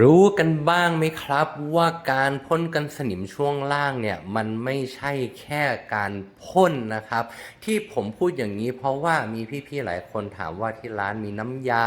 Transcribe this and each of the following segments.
รู้กันบ้างไหมครับว่าการพ่นกันสนิมช่วงล่างเนี่ยมันไม่ใช่แค่การพ่นนะครับ ที่ผมพูดอย่างนี้เพราะว่ามีพี่ๆหลายคนถามว่าที่ร้านมีน้ำยา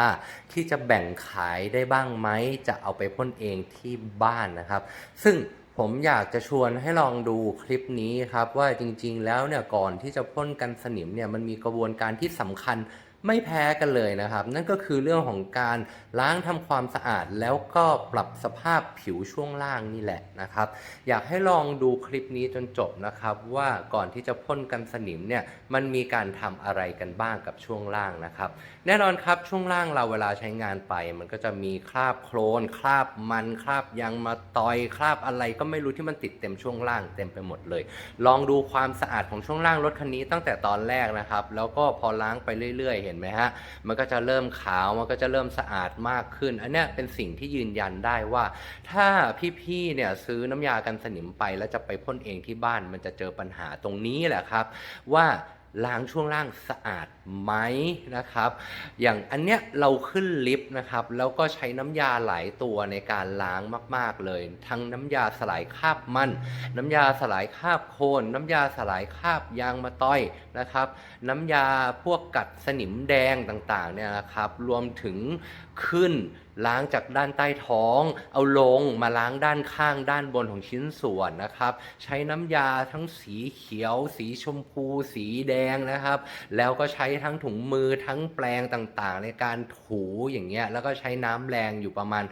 ที่จะแบ่งขายได้บ้างไหมจะเอาไปพ่นเองที่บ้านนะครับ ซึ่งผมอยากจะชวนให้ลองดูคลิปนี้ครับว่าจริงๆแล้วเนี่ยก่อนที่จะพ่นกันสนิมเนี่ยมันมีกระบวนการที่สำคัญ ไม่แพ้กันเลยนะครับ นั่นก็คือเรื่องของการล้างทำความสะอาดแล้วก็ปรับสภาพผิวช่วงล่างนี่แหละนะครับ อยากให้ลองดูคลิปนี้จนจบนะครับ ว่าก่อนที่จะพ่นกันสนิมเนี่ยมันมีการทำอะไรกันบ้างกับช่วงล่างนะครับ แน่นอนครับช่วงล่างเราเวลาใช้งานไป มันก็จะมีคราบโคลนคราบมันคราบยางมาตอยคราบอะไรก็ไม่รู้ที่มันติดเต็มช่วงล่างเต็มไปหมดเลย ลองดูความสะอาดของช่วงล่างรถคันนี้ตั้งแต่ตอนแรกนะครับ แล้วก็พอล้างไปเรื่อยๆเห็นไหมฮะ มันก็จะเริ่มขาว มันก็จะเริ่มสะอาดมากขึ้น อันนี้เป็นสิ่งที่ยืนยันได้ว่า ถ้าพี่ๆ เนี่ยซื้อน้ำยากันสนิมไปแล้วจะไปพ่นเองที่บ้าน มันจะเจอปัญหาตรงนี้แหละครับ ว่า ล้างช่วงล่างสะอาดไหมนะครับ อย่างอันเนี้ยเราขึ้นลิฟต์นะครับ แล้วก็ใช้น้ำยาหลายตัวในการล้างมาก ๆเลย ทั้งน้ำยาสลายคราบมัน น้ำยาสลายคราบโคลนน้ำยาสลายคราบยางมะต้อยนะครับ น้ำยาพวกกัดสนิมแดงต่างๆเนี่ยนะครับ รวมถึงขึ้น ล้างจากด้านใต้ท้อง เอาลงมาล้างด้านข้างด้านบนของชิ้นส่วนนะครับ ใช้น้ำยาทั้งสีเขียว สีชมพู สีแดงนะครับ แล้วก็ใช้ทั้งถุงมือทั้งแปรงต่างๆ ในการถูอย่างเงี้ยแล้วก็ใช้น้ำแรงอยู่ประมาณ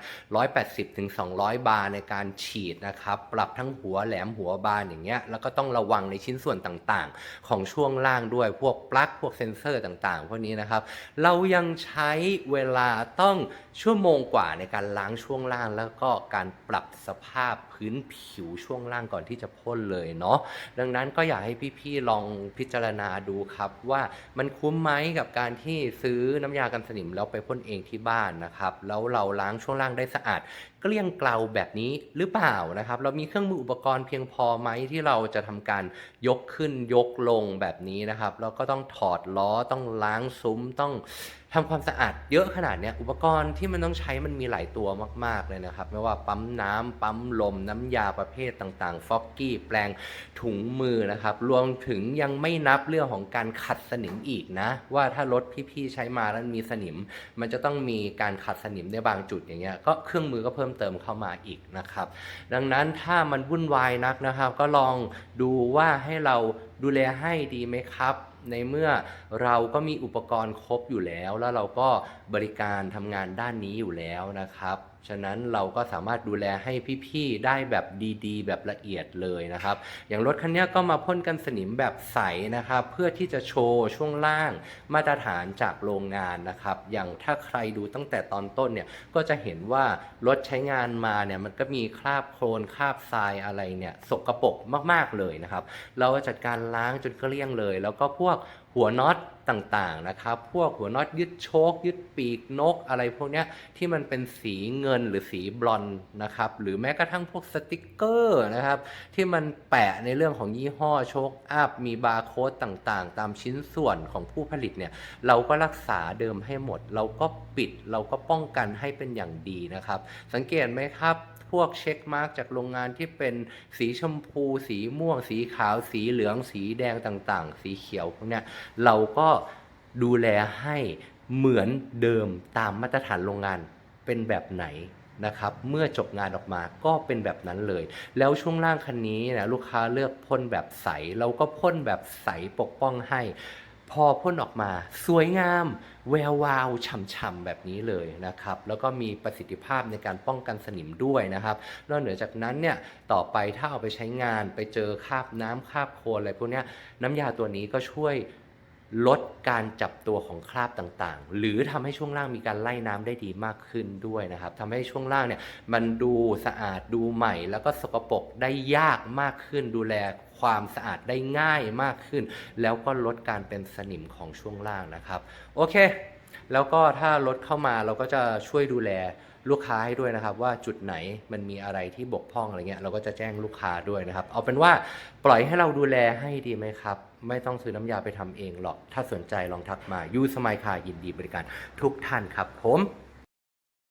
180ถึง200 บาร์ในการฉีดนะครับ ปรับทั้งหัวแหลมหัวบานอย่างเงี้ยแล้วก็ต้องระวังในชิ้นส่วนต่างๆ ของช่วงล่างด้วยพวกปลั๊กพวกเซนเซอร์ต่างๆพวกนี้นะครับ เรายังใช้เวลาต้องชั่วโมงกว่าในการล้างช่วงล่าง แล้วก็การปรับสภาพพื้นผิวช่วงล่างก่อนที่จะพ่นเลยเนาะดังนั้นก็อยากให้พี่ๆลองพิจารณาดูครับว่ามันคุ้มไหมกับการที่ซื้อน้ำยากันสนิมแล้วไปพ่นเองที่บ้านนะครับแล้วเราล้างช่วงล่างได้สะอาดเกลี้ยงเกลาแบบนี้หรือเปล่านะครับ เรามีเครื่องมืออุปกรณ์เพียงพอไหมที่เราจะทำการยกขึ้นยกลงแบบนี้นะครับแล้วก็ต้องถอดล้อต้องล้างซุ้มต้อง ทำความสะอาดเยอะขนาดเนี้ยอุปกรณ์ที่มันต้องใช้มันมีหลายตัวมาก ๆ เลยนะครับ ไม่ว่าปั๊มน้ำปั๊มลม น้ำยาประเภทต่างๆ ฟอกกี้ แปลงถุงมือนะครับ รวมถึงยังไม่นับเรื่องของการขัดสนิมอีกนะ ว่าถ้ารถพี่ๆใช้มาแล้วมีสนิม มันจะต้องมีการขัดสนิมในบางจุดอย่างเงี้ยก็เครื่องมือก็เพิ่มเติมเข้ามาอีกนะครับ ดังนั้นถ้ามันวุ่นวายนักนะครับ ก็ลองดูว่าให้เราดูแลให้ดีไหมครับ ในเมื่อเราก็มีอุปกรณ์ครบอยู่แล้ว แล้วเราก็บริการทำงานด้านนี้อยู่แล้วนะครับ ฉะนั้นเราก็สามารถดูแลให้พี่ๆได้แบบดีๆ แบบละเอียดเลยนะครับ อย่างรถคันนี้ก็มาพ่นกันสนิมแบบใสนะครับ เพื่อที่จะโชว์ช่วงล่างมาตรฐานจากโรงงานนะครับ อย่างถ้าใครดูตั้งแต่ตอนต้นเนี่ยก็จะเห็นว่ารถใช้งานมาเนี่ยมันก็มีคราบโคลนคราบทรายอะไรเนี่ยสกปรกมากๆเลยนะครับ เราจัดการล้างจนเกลี้ยงเลย แล้วก็พวกหัวน็อต ต่างๆนะครับพวกหัวน็อตยึดโชคยึดปีกนกอะไรพวกนี้ที่มันเป็นสีเงินหรือสีบลอนนะครับหรือแม้กระทั่งพวกสติกเกอร์นะครับที่มันแปะในเรื่องของยี่ห้อโชคอัพมีบาร์โค้ดต่างๆ ตามชิ้นส่วนของผู้ผลิตเนี่ยเราก็รักษาเดิมให้หมด เราก็ปิดเราก็ป้องกันให้เป็นอย่างดีนะครับ สังเกตไหมครับพวกเช็คมาร์กจากโรงงานที่เป็นสีชมพู สีม่วง สีขาว สีเหลือง สีแดงต่างๆ สีเขียวพวกนี้เราก็ดูแลให้เหมือนเดิมตามมาตรฐานโรงงานเป็นแบบไหนนะครับ เมื่อจบงานออกมาก็เป็นแบบนั้นเลย แล้วช่วงล่างคันนี้นะลูกค้าเลือกพ่นแบบใส เราก็พ่นแบบใสปกป้องให้ พอพ่นออกมา สวยงาม แวววาวฉ่ำๆแบบนี้เลยนะครับ แล้วก็มีประสิทธิภาพในการป้องกันสนิมด้วยนะครับนอกเหนือจากนั้นเนี่ยต่อไปถ้าเอาไปใช้งานไปเจอคราบน้ำคราบโคลนอะไรพวกนี้น้ำยาตัวนี้ก็ช่วย ลดการจับตัวของคราบต่างๆ หรือทำให้ช่วงล่างมีการไล่น้ำได้ดีมากขึ้นด้วยนะครับทำให้ช่วงล่างเนี่ยมันดูสะอาดดูใหม่ แล้วก็สกปรกได้ยากมากขึ้น ดูแลความสะอาดได้ง่ายมากขึ้น แล้วก็ลดการเป็นสนิมของช่วงล่างนะครับ โอเค แล้วก็ถ้ารถเข้ามาเราก็จะช่วยดูแล ลูกค้าให้ด้วยนะครับ ว่าจุดไหนมันมีอะไรที่บกพร่องอะไรเงี้ยเราก็จะแจ้งลูกค้าด้วยนะครับ เอาเป็นว่าปล่อยให้เราดูแลให้ดีไหมครับ ไม่ต้องซื้อน้ำยาไปทำเองหรอกถ้าสนใจลองทักมายูสมัยค่ายินดีบริการทุกท่านครับผม